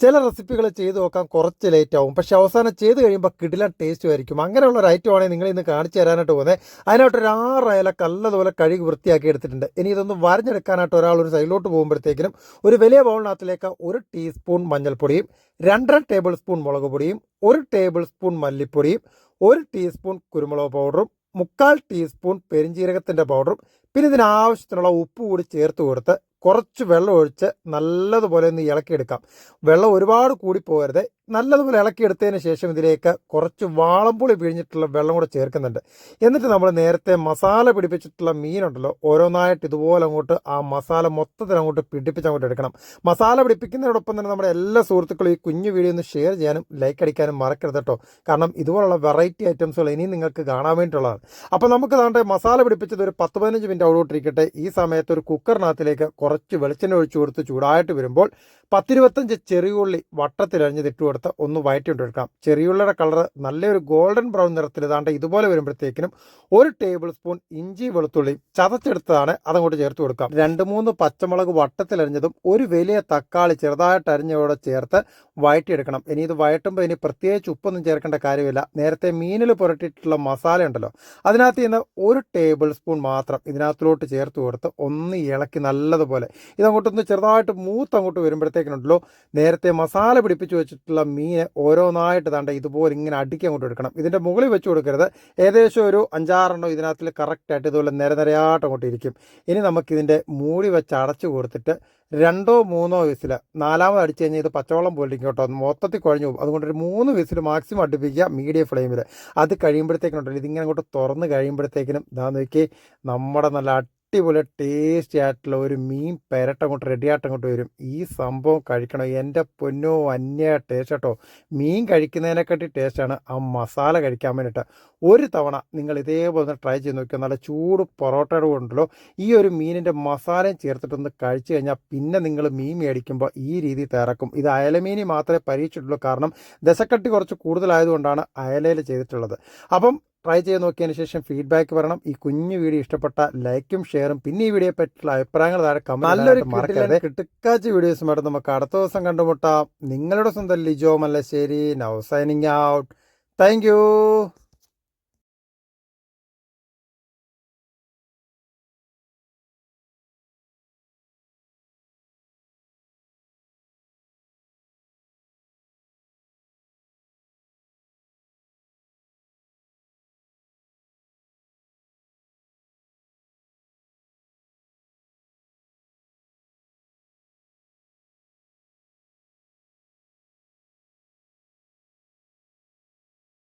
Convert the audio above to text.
ചില റെസിപ്പികൾ ചെയ്ത് നോക്കാൻ കുറച്ച് ലേറ്റ് ആവും പക്ഷെ അവസാനം ചെയ്ത് കഴിയുമ്പോൾ കിടിലൻ ടേസ്റ്റ് ആയിരിക്കും. അങ്ങനെയുള്ള ഒരു ഐറ്റം ആണെങ്കിൽ നിങ്ങൾ ഇന്ന് കാണിച്ചു തരാനായിട്ട് പോകുന്നത് അതിനായിട്ട് ഒരു ആറ് കല്ലതുപോലെ കഴുകി വൃത്തിയാക്കി എടുത്തിട്ടുണ്ട്. ഇനി ഇതൊന്ന് വരഞ്ഞെടുക്കാനായിട്ട് ഒരാൾ ഒരു സൈഡിലോട്ട് പോകുമ്പോഴത്തേക്കിനും ഒരു വലിയ ബൗളിനകത്തിലേക്ക് ഒരു ടീസ്പൂൺ മഞ്ഞൾപ്പൊടിയും രണ്ടര ടേബിൾ സ്പൂൺ മുളക് പൊടിയും ഒരു ടേബിൾ സ്പൂൺ മല്ലിപ്പൊടിയും ഒരു ടീസ്പൂൺ കുരുമുളക് പൗഡറും മുക്കാൽ ടീസ്പൂൺ പെരിഞ്ജീരകത്തിന്റെ പൗഡറും പിന്നെ ഇതിനാവശ്യത്തിനുള്ള ഉപ്പ് കൂടി ചേർത്ത് കൊടുത്ത് കുറച്ച് വെള്ളം ഒഴിച്ച് നല്ലതുപോലെ ഒന്ന് ഇളക്കിയെടുക്കാം. വെള്ളം ഒരുപാട് കൂടി പോകരുത്. നല്ലതുപോലെ ഇളക്കിയെടുത്തതിന് ശേഷം ഇതിലേക്ക് കുറച്ച് വാളംപുളി പിഴിഞ്ഞിട്ടുള്ള വെള്ളം കൂടെ ചേർക്കുന്നുണ്ട്. എന്നിട്ട് നമ്മൾ നേരത്തെ മസാല പിടിപ്പിച്ചിട്ടുള്ള മീനുണ്ടല്ലോ ഓരോന്നായിട്ട് ഇതുപോലെ അങ്ങോട്ട് ആ മസാല മൊത്തത്തിൽ അങ്ങോട്ട് പിടിപ്പിച്ച് അങ്ങോട്ട് എടുക്കണം. മസാല പിടിപ്പിക്കുന്നതിനോടൊപ്പം തന്നെ നമ്മുടെ എല്ലാ സുഹൃത്തുക്കളും ഈ കുഞ്ഞു വീഡിയോ ഒന്ന് ഷെയർ ചെയ്യാനും ലൈക്ക് അടിക്കാനും മറക്കരുത് കേട്ടോ. കാരണം ഇതുപോലുള്ള വെറൈറ്റി ഐറ്റംസുകൾ ഇനിയും നിങ്ങൾക്ക് കാണാൻ വേണ്ടിയിട്ടുള്ളതാണ്. അപ്പോൾ നമുക്ക് താണ്ടെ മസാല പിടിപ്പിച്ചത് ഒരു പത്ത് പതിനഞ്ച് മിനിറ്റ് അവിടോട്ടിരിക്കട്ടെ ഈ സമയത്ത് ഒരു കുക്കറിനകത്തിലേക്ക് കുറച്ച് വെളിച്ചെണ്ണ ഒഴിച്ചു കൊടുത്ത് ചൂടായിട്ട് വരുമ്പോൾ പത്തിരുപത്തഞ്ച് ചെറിയുള്ളി വട്ടത്തിലരിഞ്ഞത് ഇട്ട് കൊടുത്ത് ഒന്ന് വയറ്റിട്ടെടുക്കാം ചെറിയുള്ളിയുടെ കളർ നല്ലൊരു ഗോൾഡൻ ബ്രൗൺ നിറത്തിൽ ഇതാണ്ട് ഇതുപോലെ വരുമ്പോഴത്തേക്കിനും ഒരു ടേബിൾ സ്പൂൺ ഇഞ്ചി വെളുത്തുള്ളി ചതച്ചെടുത്തതാണ് അതങ്ങോട്ട് ചേർത്ത് കൊടുക്കാം. രണ്ട് മൂന്ന് പച്ചമുളക് വട്ടത്തിലരിഞ്ഞതും ഒരു വലിയ തക്കാളി ചെറുതായിട്ട് അരിഞ്ഞതോടെ ചേർത്ത് വഴറ്റിയെടുക്കണം ഇനി ഇത് വഴറ്റുമ്പോൾ ഇനി പ്രത്യേകിച്ച് ഉപ്പൊന്നും ചേർക്കേണ്ട കാര്യമില്ല. നേരത്തെ മീനിൽ പുരട്ടിയിട്ടുള്ള മസാല ഉണ്ടല്ലോ അതിനകത്ത് നിന്ന് ഒരു ടേബിൾ സ്പൂൺ മാത്രം ഇതിനകത്തിലോട്ട് ചേർത്ത് കൊടുത്ത് ഒന്ന് ഇളക്കി നല്ലതുപോലെ ഇതങ്ങോട്ടൊന്ന് ചെറുതായിട്ട് മൂത്ത് അങ്ങോട്ട് വരുമ്പോഴത്തേക്കിനുണ്ടല്ലോ നേരത്തെ മസാല പിടിപ്പിച്ച് വെച്ചിട്ടുള്ള മീൻ ഓരോന്നായിട്ട് തണ്ട ഇതുപോലെ ഇങ്ങനെ അടുക്കി അങ്ങോട്ട് എടുക്കണം. ഇതിന്റെ മുകളിൽ വെച്ച് കൊടുക്കരുത്. ഏകദേശം ഒരു അഞ്ചാറെണ്ണം ഇതിനകത്തിൽ കറക്റ്റായിട്ട് ഇതുപോലെ നിരനിരയായിട്ട് അങ്ങോട്ട് ഇരിക്കും. ഇനി നമുക്കിതിന്റെ മൂടി വെച്ച് അടച്ചു കൊടുത്തിട്ട് രണ്ടോ മൂന്നോ വിസിൽ നാലാമത് അടിച്ചു കഴിഞ്ഞാൽ ഇത് പച്ചവെള്ളം പോലിരിക്കും കേട്ടോ. മൊത്തത്തിൽ കുഴഞ്ഞു പോകും. അതുകൊണ്ട് ഒരു മൂന്ന് വിസിൽ മാക്സിമം അടുപ്പിക്കുക മീഡിയം ഫ്ലെയിമിൽ അത് കഴിയുമ്പോഴത്തേക്കിനുണ്ടല്ലോ ഇതിങ്ങനെ അങ്ങോട്ട് തുറന്ന് കഴിയുമ്പോഴത്തേക്കിനും ഇതാ നോക്കി നമ്മുടെ നല്ല അടിപൊളി ടേസ്റ്റി ആയിട്ടുള്ള ഒരു മീൻ പെരട്ട് അങ്ങോട്ട് റെഡി ആയിട്ട് അങ്ങോട്ട് വരും. ഈ സംഭവം കഴിക്കണം. എന്റെ പൊന്നോ അന്യ ടേസ്റ്റ് കേട്ടോ മീൻ കഴിക്കുന്നതിനെക്കാട്ടി ടേസ്റ്റാണ് ആ മസാല കഴിക്കാൻ വേണ്ടിയിട്ട് ഒരു തവണ നിങ്ങൾ ഇതേപോലെ ട്രൈ ചെയ്ത് നോക്കിയാൽ നല്ല ചൂട് പൊറോട്ടയുടെ കൊണ്ടല്ലോ ഈ ഒരു മീനിന്റെ മസാലയും ചേർത്തിട്ടൊന്ന് കഴിച്ചു കഴിഞ്ഞാൽ പിന്നെ നിങ്ങൾ മീൻ മേടിക്കുമ്പോൾ ഈ രീതി തിറക്കും ഇത് അയലമീനി മാത്രമേ പരീക്ഷിച്ചിട്ടുള്ളൂ. കാരണം ദശക്കട്ടി കുറച്ച് കൂടുതലായതുകൊണ്ടാണ് അയലയിൽ ചെയ്തിട്ടുള്ളത്. അപ്പം ട്രൈ ചെയ്ത് നോക്കിയതിന് ശേഷം ഫീഡ്ബാക്ക് വരണം. ഈ കുഞ്ഞു വീഡിയോ ഇഷ്ടപ്പെട്ട ലൈക്കും ഷെയറും പിന്നെ ഈ വീഡിയോ പറ്റിയുള്ള അഭിപ്രായങ്ങൾ താഴെ നല്ലൊരു മറക്കാതെ കിട്ടുക്കാച്ച് വീഡിയോസുമായിട്ട് നമുക്ക് അടുത്ത ദിവസം കണ്ടുമുട്ടാം. നിങ്ങളുടെ സ്വന്തം Lijo Mallassery. Now signing out thank